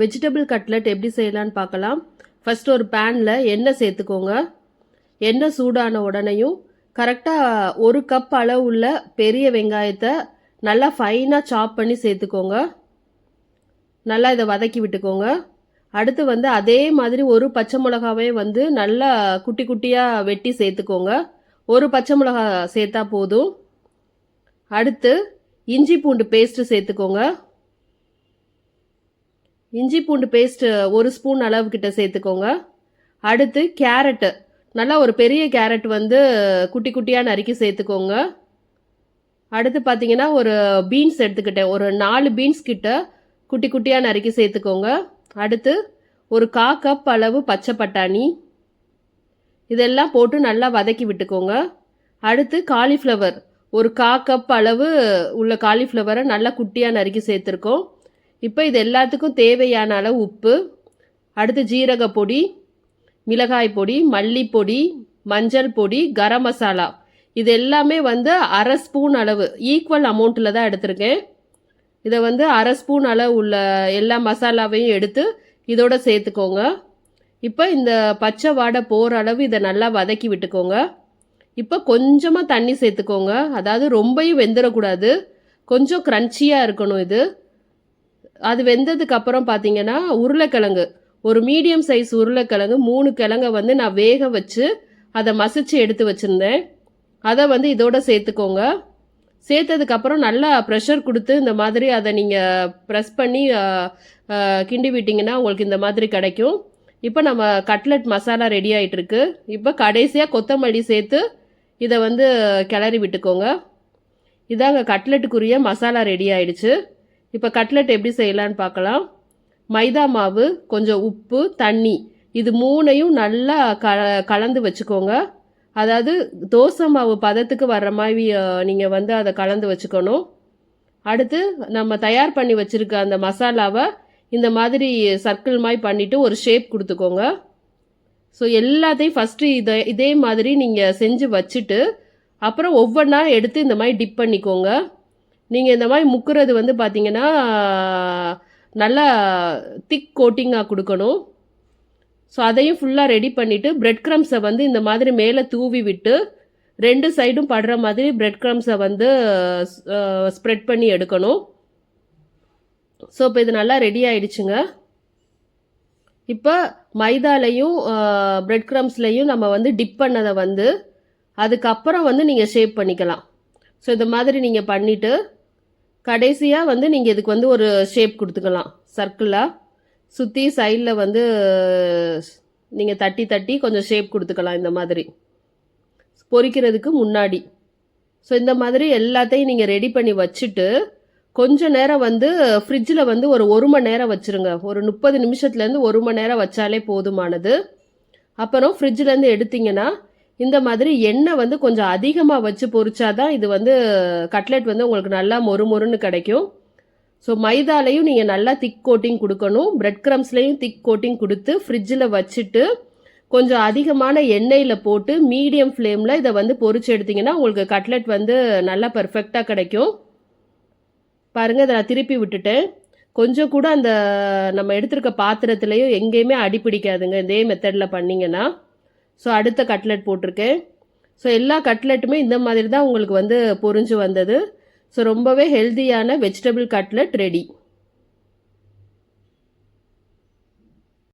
Vegetable cutlet எப்படி செய்யலான்னு பார்க்கலாம். ஃபஸ்ட் ஒரு பேனில் எண்ணெய் சேர்த்துக்கோங்க. எண்ணெய் சூடான உடனேயும் கரெக்டாக ஒரு கப் அளவு உள்ள பெரிய வெங்காயத்தை நல்லா ஃபைனாக சாப் பண்ணி சேர்த்துக்கோங்க. நல்லா இதை வதக்கி விட்டுக்கோங்க. அடுத்து வந்து அதே மாதிரி ஒரு பச்சை மிளகாவே வந்து நல்லா குட்டி குட்டியாக வெட்டி சேர்த்துக்கோங்க. ஒரு பச்சை மிளகா சேர்த்தா போதும். அடுத்து இஞ்சி பூண்டு பேஸ்ட்டு சேர்த்துக்கோங்க. இஞ்சி பூண்டு பேஸ்ட்டு ஒரு ஸ்பூன் அளவு கிட்ட சேர்த்துக்கோங்க. அடுத்து கேரட்டு நல்லா ஒரு பெரிய கேரட் வந்து குட்டி குட்டியாக நறுக்கி சேர்த்துக்கோங்க. அடுத்து பார்த்தீங்கன்னா ஒரு பீன்ஸ் எடுத்துக்கிட்டேன். ஒரு நாலு பீன்ஸ் கிட்ட குட்டி குட்டியாக நறுக்கி சேர்த்துக்கோங்க. அடுத்து ஒரு கா கப் அளவு பச்சை பட்டாணி. இதெல்லாம் போட்டு நல்லா வதக்கி விட்டுக்கோங்க. அடுத்து காலிஃப்ளவர் ஒரு கா கப் அளவு உள்ள காலிஃப்ளவரை நல்லா குட்டியாக நறுக்கி சேர்த்துருக்கோம். இப்போ இது எல்லாத்துக்கும் தேவையான அளவு உப்பு அடுத்து ஜீரக பொடி மிளகாய் பொடி மல்லிப்பொடி மஞ்சள் பொடி கரம் மசாலா. இது எல்லாமே வந்து அரை ஸ்பூன் அளவு. ஈக்குவல் அமௌண்ட்டில் தான் எடுத்திருக்கேன். இதை வந்து அரை ஸ்பூன் அளவு உள்ள எல்லா மசாலாவையும் எடுத்து இதோட சேர்த்துக்கோங்க. இப்போ இந்த பச்சை வாடை போகிற அளவு இதை நல்லா வதக்கி விட்டுக்கோங்க. இப்போ கொஞ்சமாக தண்ணி சேர்த்துக்கோங்க. அதாவது ரொம்பையும் வெந்துடக்கூடாது கொஞ்சம் க்ரன்ச்சியாக இருக்கணும் இது. அது வெந்ததுக்கு அப்புறம் பார்த்தீங்கன்னா உருளைக்கிழங்கு. ஒரு மீடியம் சைஸ் உருளைக்கிழங்கு மூணு கிழங்க வந்து நான் வேக வச்சு அதை மசிச்சு எடுத்து வச்சுருந்தேன். அதை வந்து இதோட சேர்த்துக்கோங்க. சேர்த்ததுக்கப்புறம் நல்லா ப்ரெஷர் கொடுத்து இந்த மாதிரி அதை நீங்கள் ப்ரெஸ் பண்ணி கிண்டி விட்டிங்கன்னா உங்களுக்கு இந்த மாதிரி கிடைக்கும். இப்போ நம்ம கட்லெட் மசாலா ரெடி ஆகிட்டுருக்கு இப்போ கடைசியாக கொத்தமல்லி சேர்த்து இதை வந்து கிளறி விட்டுக்கோங்க. இதாங்க கட்லெட்டுக்குரிய மசாலா ரெடி ஆயிடுச்சு. இப்போ கட்லெட் எப்படி செய்யலான்னு பார்க்கலாம். மைதா மாவு கொஞ்சம் உப்பு தண்ணி. இது மூணையும் நல்லா க கலந்து வச்சுக்கோங்க. அதாவது தோசை மாவு பதத்துக்கு வர்ற மாதிரி நீங்கள் வந்து அதை கலந்து வச்சுக்கணும். அடுத்து நம்ம தயார் பண்ணி வச்சுருக்க அந்த மசாலாவை இந்த மாதிரி சர்க்கிள் மாதிரி பண்ணிவிட்டு ஒரு ஷேப் கொடுத்துக்கோங்க. ஸோ எல்லாத்தையும் ஃபஸ்ட்டு இதை இதே மாதிரி நீங்கள் செஞ்சு வச்சுட்டு அப்புறம் ஒவ்வொன்றா எடுத்து இந்த மாதிரி டிப் பண்ணிக்கோங்க. நீங்கள் இந்த மாதிரி முக்கிறது வந்து பார்த்தீங்கன்னா நல்லா திக் கோட்டிங்காக கொடுக்கணும். ஸோ அதையும் ஃபுல்லாக ரெடி பண்ணிவிட்டு பிரெட் க்ரம்ஸை வந்து இந்த மாதிரி மேலே தூவி விட்டு ரெண்டு சைடும் படுற மாதிரி பிரெட் க்ரம்ஸை வந்து ஸ்ப்ரெட் பண்ணி எடுக்கணும். ஸோ இப்போ இது நல்லா ரெடி ஆயிடுச்சுங்க. இப்போ மைதாலையும் பிரெட் க்ரம்ஸ்லையும் நம்ம வந்து டிப் பண்ணதை வந்து அதுக்கப்புறம் வந்து நீங்கள் ஷேப் பண்ணிக்கலாம். ஸோ இந்த மாதிரி நீங்கள் பண்ணிவிட்டு கடைசியாக வந்து நீங்கள் இதுக்கு வந்து ஒரு ஷேப் கொடுத்துக்கலாம். சர்க்கிளாக சுற்றி சைடில் வந்து நீங்கள் தட்டி தட்டி கொஞ்சம் ஷேப் கொடுத்துக்கலாம் இந்த மாதிரி. பொறிக்கிறதுக்கு முன்னாடி. ஸோ இந்த மாதிரி எல்லாத்தையும் நீங்கள் ரெடி பண்ணி வச்சுட்டு கொஞ்ச நேரம் வந்து ஃப்ரிட்ஜில் வந்து ஒரு ஒரு மணி நேரம் வச்சுருங்க. ஒரு முப்பது நிமிஷத்துலேருந்து ஒரு மணி நேரம் வச்சாலே போதுமானது. அப்புறம் ஃப்ரிட்ஜிலேருந்து எடுத்தீங்கன்னா இந்த மாதிரி எண்ணெய் வந்து கொஞ்சம் அதிகமாக வச்சு பொரிச்சாதான் இது வந்து கட்லெட் வந்து உங்களுக்கு நல்லா மொறு மொறுன்னு கிடைக்கும். ஸோ மைதாலையும் நீங்கள் நல்லா திக் கோட்டிங் கொடுக்கணும். பிரெட் க்ரம்ஸ்லையும் திக் கோட்டிங் கொடுத்து ஃப்ரிட்ஜில் வச்சுட்டு கொஞ்சம் அதிகமான எண்ணெயில் போட்டு மீடியம் ஃப்ளேமில் இதை வந்து பொரிச்சு எடுத்தீங்கன்னா உங்களுக்கு கட்லெட் வந்து நல்லா பர்ஃபெக்டாக கிடைக்கும். பாருங்கள் இதை நான் திருப்பி விட்டுட்டேன். கொஞ்சம் கூட அந்த நம்ம எடுத்திருக்க பாத்திரத்துலேயும் எங்கேயுமே அடி பிடிக்காதுங்க இதே மெத்தடில் பண்ணிங்கன்னா. ஸோ அடுத்த கட்லெட் போட்டிருக்கேன். ஸோ எல்லா கட்லெட்டுமே இந்த மாதிரி தான் உங்களுக்கு வந்து பொறிஞ்சு வந்தது. ஸோ ரொம்பவே ஹெல்த்தியான வெஜிடபிள் கட்லெட் ரெடி